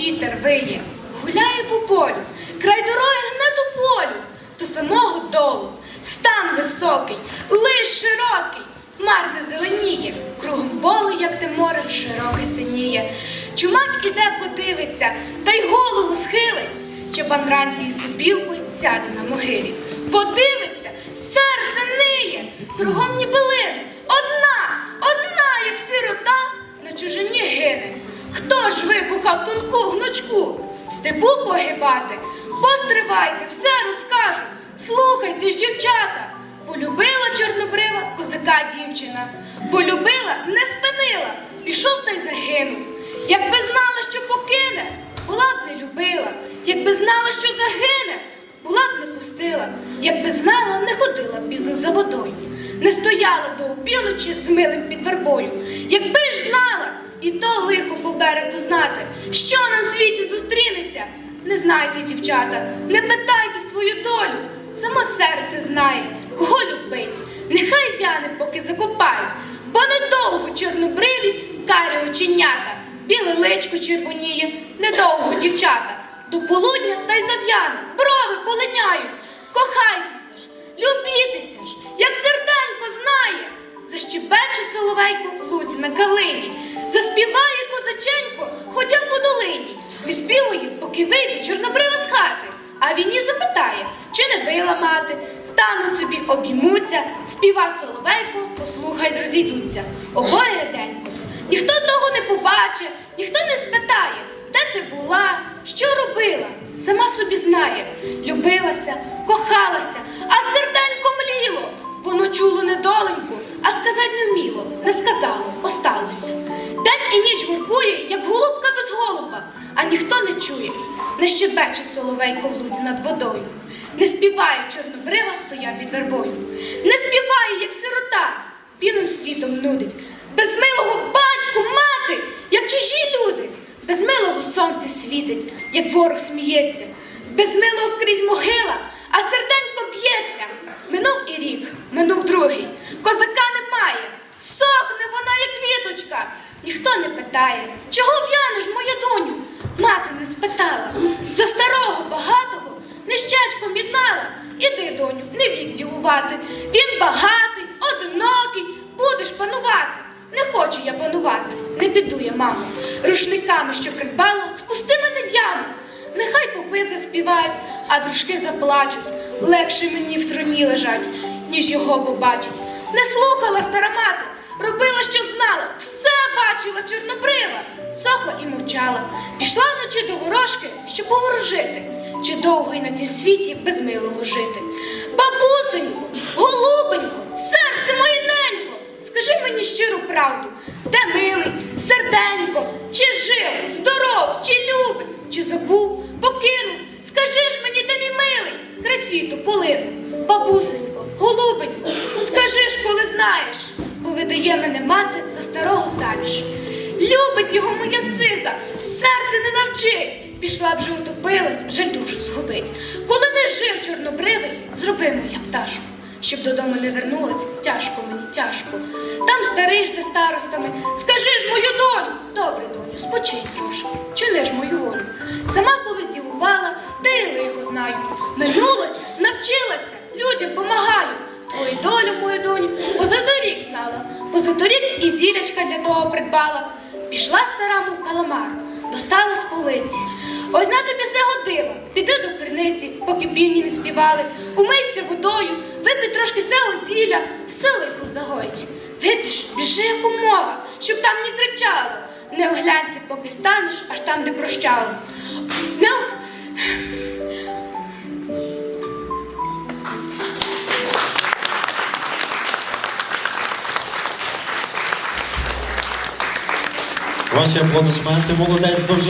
вітер виє, гуляє по полю, край дороги гне до полю, до самого долу. Стан високий, лиш широкий, хмар не зеленіє, кругом поле, як те море, широке синіє. Чумак іде, подивиться, та й голову схилить. Чобан вранці із супілкою сяде на могилі. Подивиться, серце ниє, кругом ні. Одна, одна, гнучку? Степу погибати? Постривайте, все розкажу. Слухайте ж, дівчата. Полюбила чорнобрива козака дівчина. Полюбила, не спинила, пішов та й загинув. Якби знала, що покине, була б не любила. Якби знала, що загине, була б не пустила. Якби знала, не ходила б пізно за водою. Не стояла до опівночі з милим під вербою. Якби ж знала, і то лихо попереду знати, що нам в світі зустрінеться. Не знайте, дівчата, не питайте свою долю. Само серце знає, кого любить. Нехай в'яне, поки закопають, бо недовго чорнобриві карі оченята, біле личко червоніє, недовго дівчата. До полудня та й зав'яне, брови полиняють. Кохайтеся ж, любітеся ж, як серденько знає. Защебече соловейко в лузі на калині, заспіває козаченько, ходя по долині. Відспівує, поки вийде чорнобрива з хати. А він її запитає, чи не била мати, стануть собі, обіймуться, співа соловейко, послухай, розійдуться. Обоє реденько. Ніхто того не побачить, ніхто не спитає, де ти була, що робила. Сама собі знає, любилася, День гуркує, як голубка без голуба, а ніхто не чує, не щебече соловейко в лузі над водою, не співає чорнобрива, стоя під вербою, не співає, як сирота, білим світом нудить, без милого батьку, мати, як чужі люди, без милого сонце світить, як ворог сміється, без милого скрізь могила, а серденько б'ється. Минув і рік, минув другий, козака немає, сохне вона, як квіточка. Ніхто не питає, чого в'янеш, моя доню? Мати не спитала. За старого багатого нещечком єднала. Іди, доню, не вік ділувати. Він багатий, одинокий, будеш панувати. Не хочу я панувати, не піду я, мамо. Рушниками, що придбала, спусти мене в яму. Нехай попи заспівають, а дружки заплачуть. Легше мені в труні лежать, ніж його побачить. Не слухала стара мати, робила, що знала, все бачила чорнобрива, сохла і мовчала. Пішла вночі до ворожки, щоб поворожити, чи довго й на цім світі без милого жити. Бабусенько, голубенько, серце моє ненько, скажи мені щиру правду, де милий, серденько, чи жив, здоров, чи любить, чи забув, покинув. Скажи ж мені, де мій милий, край світу полину. Бабусенько, голубенько, скажи ж, коли знаєш, бо видає мене мати за старого заміж. Любить його моя сиза, серце не навчить. Пішла б же утопилась, жаль душу згубить. Коли не жив чорнобривий, зроби моя пташку. Щоб додому не вернулась, тяжко мені, тяжко. Там старий жде старостами. Скажи ж мою долю. Добре, доню, спочинь трошки, чини ж мою волю. Сама колись дівувала, де й лихо знаю. Минулося, навчилася, людям помагаю. Твою долю, мою доню, позаторік знала, позаторік і зілячка для того придбала. Пішла стара мов каламар, достала з полиці. Ось на тобі все годило. Піди до криниці, поки півні не співали. Умийся водою, випий трошки сего зілля, все лихо загоїть. Випіш, біжи якомога, щоб там не кричало. Не оглянься, поки станеш, аж там, де прощалась. Не Ваші аплодисменти, молодець дуже.